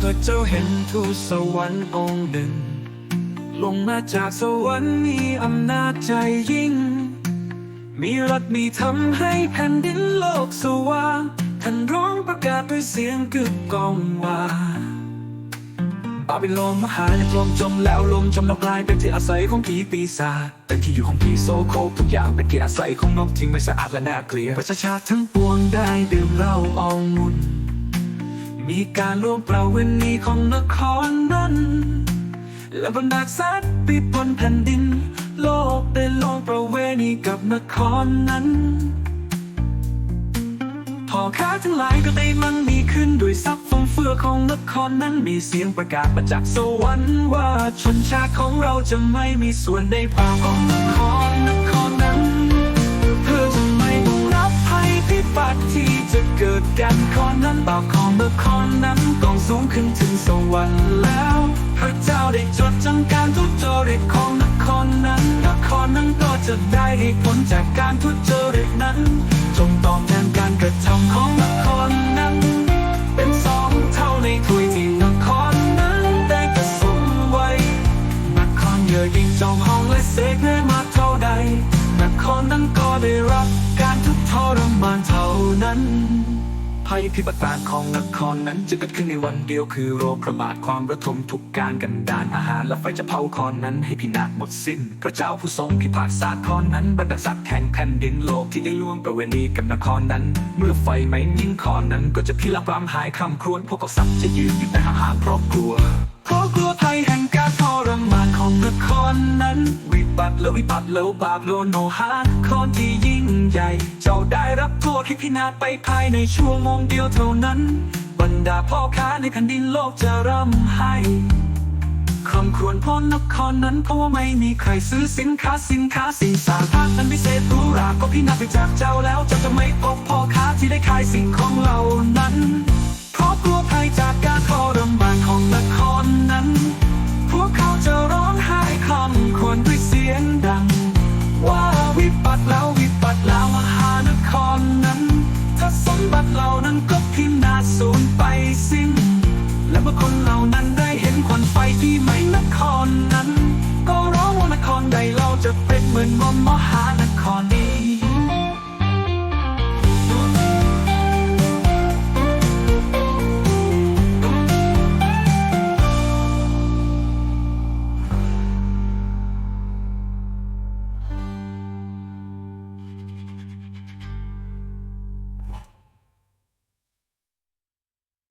เป็นทูตสวรรค์องค์หนึ่ง ลงมาจากสวรรค์มีอำนาจใจยิ่ง มีรัฐมีทำให้แผ่นดินโลกสว่างท่านร้องประกาศด้วยเสียงกึกก้องว่าบาบิโลนมหาลมจมแล้วลมจมแล้วกลายเป็นที่อาศัยของผีปีศาจเป็นที่อยู่ของผีโซโคทุกอย่างเป็นที่อาศัยของนกที่ไม่สะอาดและน่าเกลียดประชาชาติทั้งปวงได้ดื่มเหล้าอ มีการร่วมประเวณีของนครนั้นและบรรดาสัตว์ปีบนแผ่นดิน โลกได้ลองประเวณีกับนครนั้นพอค้าทั้งหลายก็ได้มันมีขึ้นด้วยทรัพย์ฟุ่มเฟือของนครนั้นมีเสียงประกาศมาจากสวรรค์ว่าชนชาติของเราจะไม่มีส่วนในป่าของนครนครัติที่จะเกิดกันครนั้นบาปของนครนั้นต้องสูงขึ้นถึงสวรรค์แล้ว พระเจ้าได้จดจำการทุจริตของนครนั้นนครนั้นก็จะได้ให้ผลจากการทุจริตนั้น จงตอบแทนการกระทำของนครนั้น เป็นสองเท่าในถ้วยที่นครนั้นได้กระสมไว้นครเยอะยิ่งเจ้าห้องและเสกให้มากเท่าใดนครนั้นก็ได้รับการทุกทรมานเท่า นั้นภัยพิบัติการของนครนั้นจะเกิดขึ้นในวันเดียวคือโรคระบาดความระทมทุกการกันดานอาหารและไฟจะเผาคอนนั้นให้พินาศหมดสิ้น พระเจ้าผู้ทรงพิพากษาคอนนั้นบรรดาสัตว์แห่งแผ่นดินโลกที่ได้ล่วงประเวณีกับนครนั้น เมื่อไฟไหม้ยิ่งคอนนั้นก็จะพิลักรำหายคำครวญพวกเขาสัตว์จะยืนอยู่ในอาหารเพราะกลัวเพราะกลัวภัยแห่งการ แล้ววิบัติแล้วบาปโลโนหาคนที่ยิ่งใหญ่ เจ้าได้รับโทษให้พินาศไปภายในชั่วโมงเดียวเท่านั้น บรรดาพ่อค้าในแผ่นดินโลกจะร่ำไห้คำควญพ้นนครนั้นเพราะว่าไม่มีใครซื้อสินค้าสินค้าสิ่งสารพัดนั้นพิเศษรูราก็พินาศไปจากเจ้าแล้วเจ้าจะไม่พบพ่อค้าที่ได้ขายสิ่งของเหล่านั้น เพราะกลัวภัยจากการทรมานของนครนั้น และเมื่อคนเหล่านั้นได้เห็นควันไฟที่ไหม้นครนั้น ก็ร้องว่านครใดเราจะเป็นเหมือนมมหา